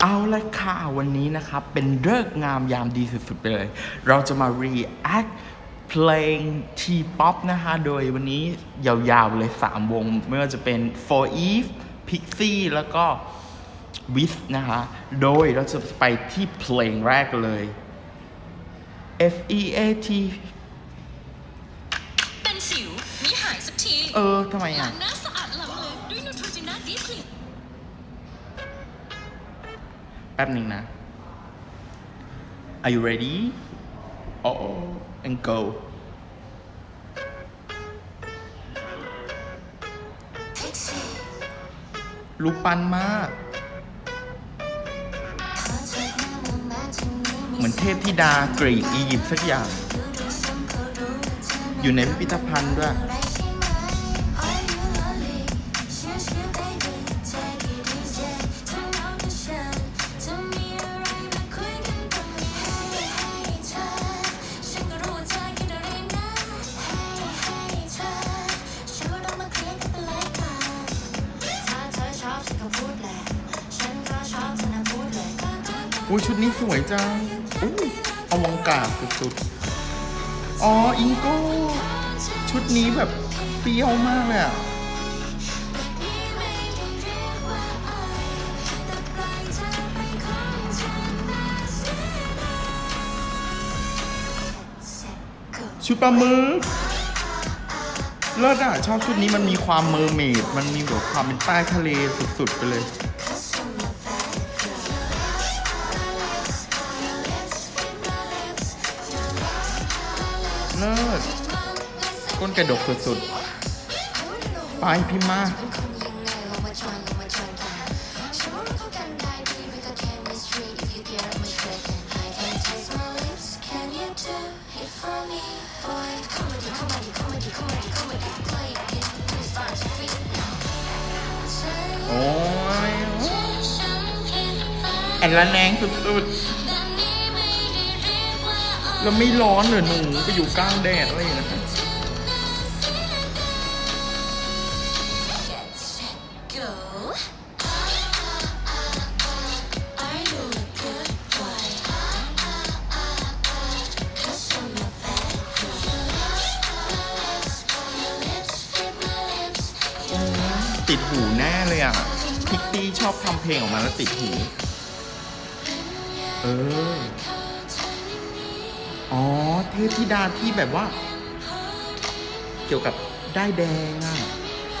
เอาละค่ะ วันนี้นะครับ เป็นเลิกษ์งามยามดีสุดๆไปเลย เราจะมา react เพลง T-pop นะคะ โดยวันนี้ยาวๆเลย 3 วง ไม่ว่าจะเป็น For Eve Pixie แล้วก็ Wiz นะคะ โดยเราจะไปที่เพลงแรกเลย F E A T เป็นสิวนี่หายสักที เออทำไมอะล้างหน้าสะอาดล้ำเลยด้วยนูโทรจิน่าดีคลิป แป๊บหนึ่งนะ Are you ready? Oh, and go. รูปปั้นมาก เหมือนเทพธิดากรีกอียิปต์สักอย่าง อยู่ในพิพิธภัณฑ์ด้วย อุ้ยชุดนี้สวยจังอู้อวังการสุดๆ อ๋อ อิงโก้ ชุดนี้แบบเปรี้ยวมากเลยอะชุดปลาหมึกเลิศอะชอบชุดนี้มันมีความเมอร์เมด มันมีแบบความเป็นใต้ทะเลสุดๆไปเลย ก้นกระดกสุดๆ ไปพิมพ์มา โอ้ยแอนละแนงสุดๆ แล้วไม่ร้อนเหรอหนู ไปอยู่กลางแดดอะไรอย่างเงี้ย ติดหูแน่เลยอะพิกตี้ชอบทำเพลงออกมาแล้วติดหู เออ อ๋อ เทพธิดาที่แบบว่า เกี่ยวกับได้แดงอะ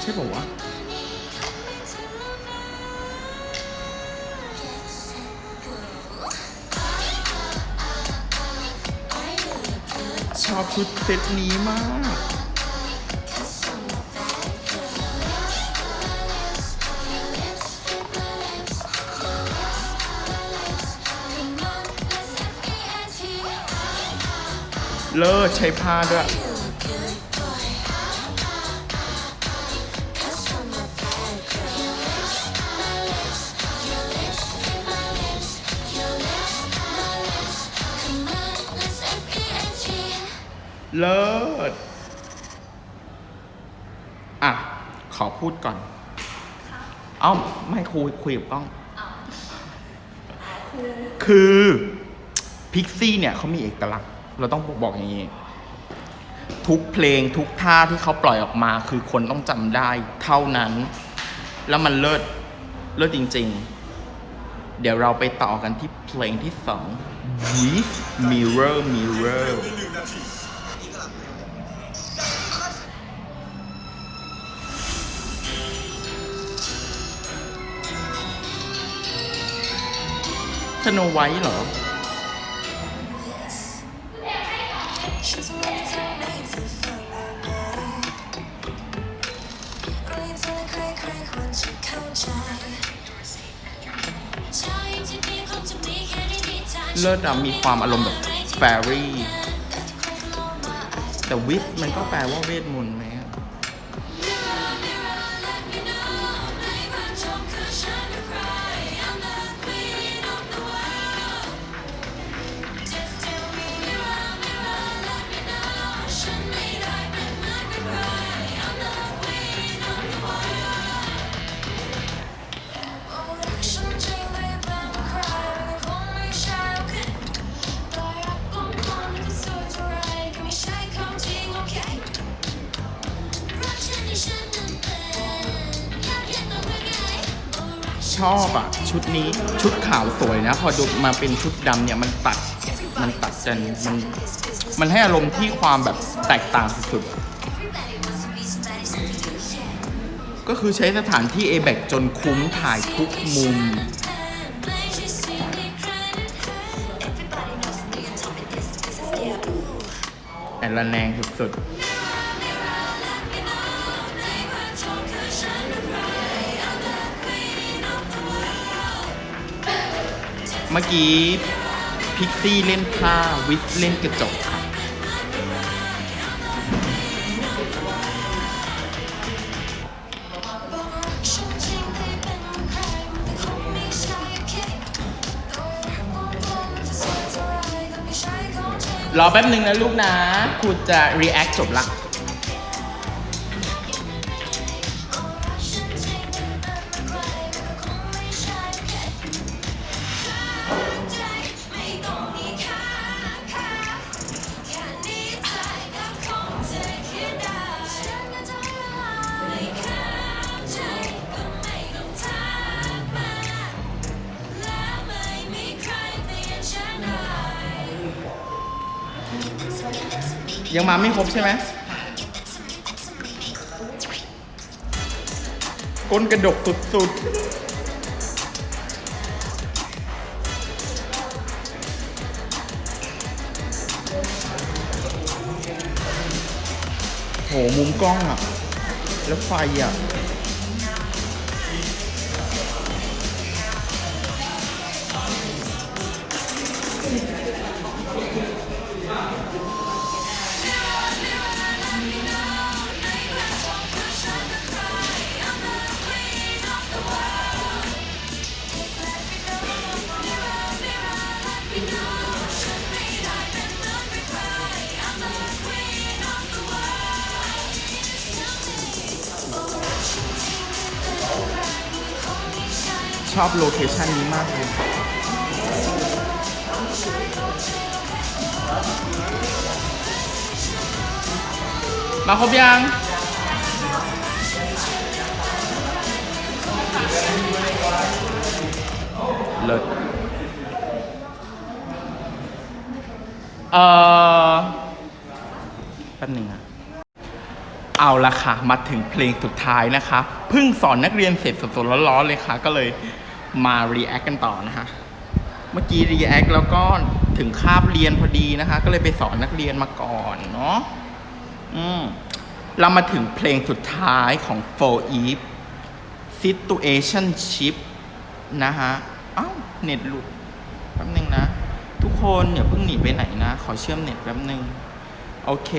ใช่ป่าวะชอบชุดเซตนี้มาก เลิศใช้ผ้าด้วยเลิศ อะ ขอพูดก่อน เอ้า ไม่คุยคุยกับกล้อง คือ พิกซี่เนี่ยเขามีเอกลักษณ์ เราต้องบอกอย่างนี้ ทุกเพลงทุกท่าที่เขาปล่อยออกมา คือคนต้องจำได้เท่านั้น แล้วมันเลิศเลิศจริง ๆ เดี๋ยวเราไปต่อกันที่เพลงที่สอง With Mirror Mirror สโนไวท์เหรอ เลิศอะมีความอารมณ์แบบแฟรี่ แต่วิทมันก็แปลว่าเวทมนต์ไหม อะอบอะชุดนี้ชุดขาวสวยนะ พอดูมาเป็นชุดดำเนี่ยมันตัดมันตัดกันมันมันให้อารมณ์ที่ความแบบแตกต่างสุดๆก็คือใช้สถานที่ a b a c จนคุ้มถ่ายทุกมุมแอนละแนงสุดๆ เมื่อกี้พิกซี่เล่นผ้าวิสเล่นกระจกค่ะรอแป๊บหนึ่งนะลูกนะครูจะ react จบละ ยังมาไม่ครบใช่ไหมก้นกระดกสุดๆโหมุมกล้องอะ แล้วไฟอะ ชอบโลเคชันนี้มากเลยมาครบยังเลิศเอ่อแป๊บหนึ่งอะ เอาละค่ะ มาถึงเพลงสุดท้ายนะคะ เพิ่งสอนนักเรียนเสร็จสดๆร้อนๆเลยค่ะ ก็เลยมา react กันต่อนะคะ เมื่อกี้ react แล้วก็ถึงคาบเรียนพอดีนะคะ ก็เลยไปสอนนักเรียนมาก่อนเนาะอืมเรามาถึงเพลงสุดท้ายของ For Eve Situationship นะฮะเอ้าเน็ตหลุดแป๊บนึงนะ ทุกคนอย่าเพิ่งหนีไปไหนนะ ขอเชื่อมเน็ตแป๊บนึง โอเค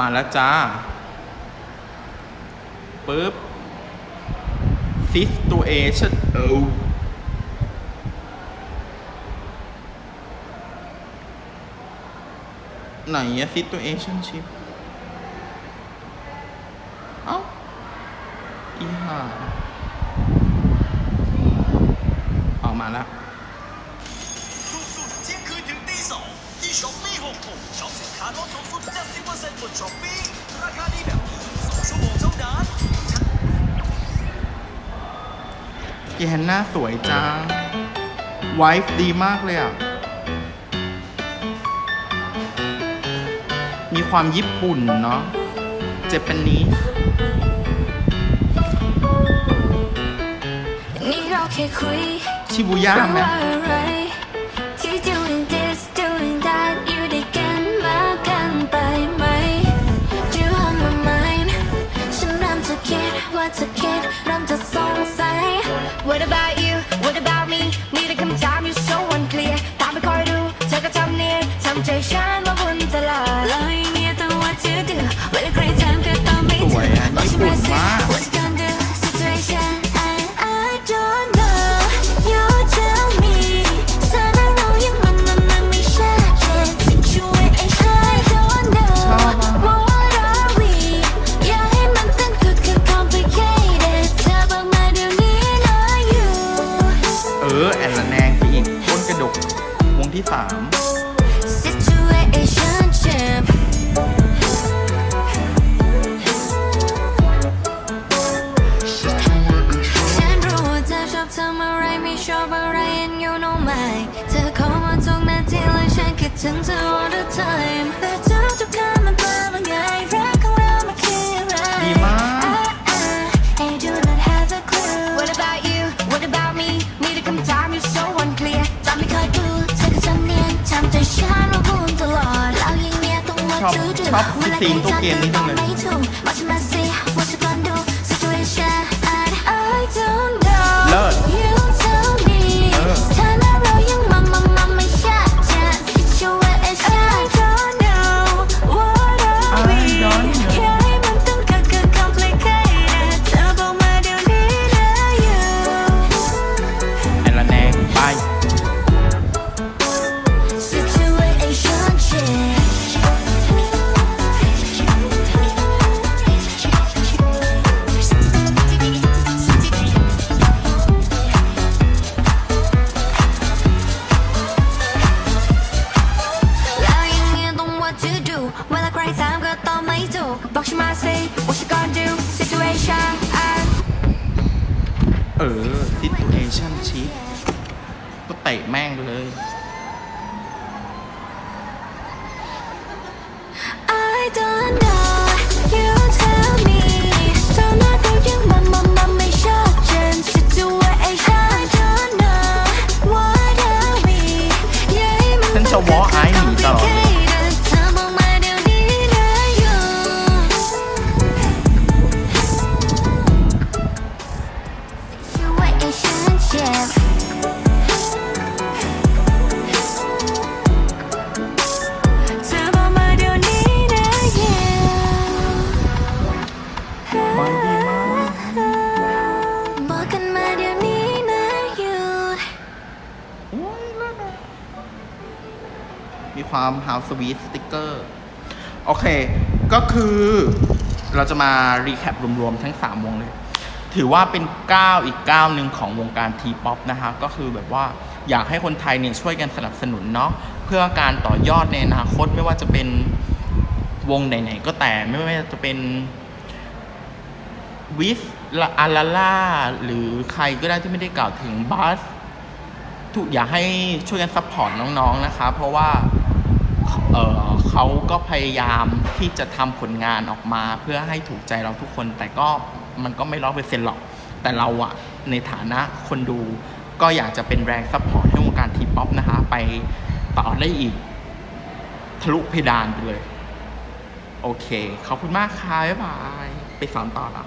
มาแล้วจ้าปึ๊บ situation เออไหนอะ situationship เอ้าอีห่าออกมาแล้วสุดเที่ยงคืนถึงตีสองที่ช้อปปี้ หกหกช็อปสินค้าลดสูงสุด 70%บนช้อปปี้ราคาดีแบบนี้สองชั่วโมงเท่านั้นเกแฮนน่าสวยจังไวฟ์ดีมากเลยอะ มีความญี่ปุ่นเนาะเจแปนนีสนี่เราแค่คุยชิบูย่าไหม What about you? What about me ฉันคิดถึงเธอ all the time แต่เธอทุกคำมันแปลว่าไงรักของเรามันคืออะไรดีมาก I do not have a clue What about you What about me มีแต่คำถาม you so unclear จำไม่เคยดูเธอก็จำเนียนทำใจฉันว่าวุ่นตลอดแล้วยิ่งเนี่ยต้อง what ชอบ to do ชอบซีนตัวเกมนี้จังเลย ไม่ถูก What you must say What มาดีมากบอกกันมาเดี๋ยวนี้นะอยเลิศอะมีความ How Sweet Sticker โอเค ก็คือเราจะมารีแคปรวมๆ ทั้ง 3 วงเลย ถือว่าเป็นก้าวอีกก้าวหนึ่งของวงการทีป๊อปนะคะก็คือแบบว่าอยากให้คนไทยเนี่ยช่วยกันสนับสนุนเนาะเพื่อการต่อยอดในอนาคตไม่ว่าจะเป็นวงไหนๆก็แต่ไม่ว่าจะเป็นวิสอาลาล่าหรือใครก็ได้ที่ไม่ได้กล่าวถึงบัสถูกอยากให้ช่วยกันซัพพอร์ตน้องๆนะคะ เพราะว่าเเขาก็พยายามที่จะทำผลงานออกมาเพื่อให้ถูกใจเราทุกคนแต่ก็ มันก็ไม่ร้อยเปอร์เซ็นต์หรอก แต่เราอะในฐานะคนดูก็อยากจะเป็นแรงซัพพอร์ตให้วงการทีป๊อปนะคะ ไปต่อได้อีก ทะลุเพดานไปเลย โอเค ขอบคุณมากค่ะ บ๊ายบาย ไปสอนต่อละ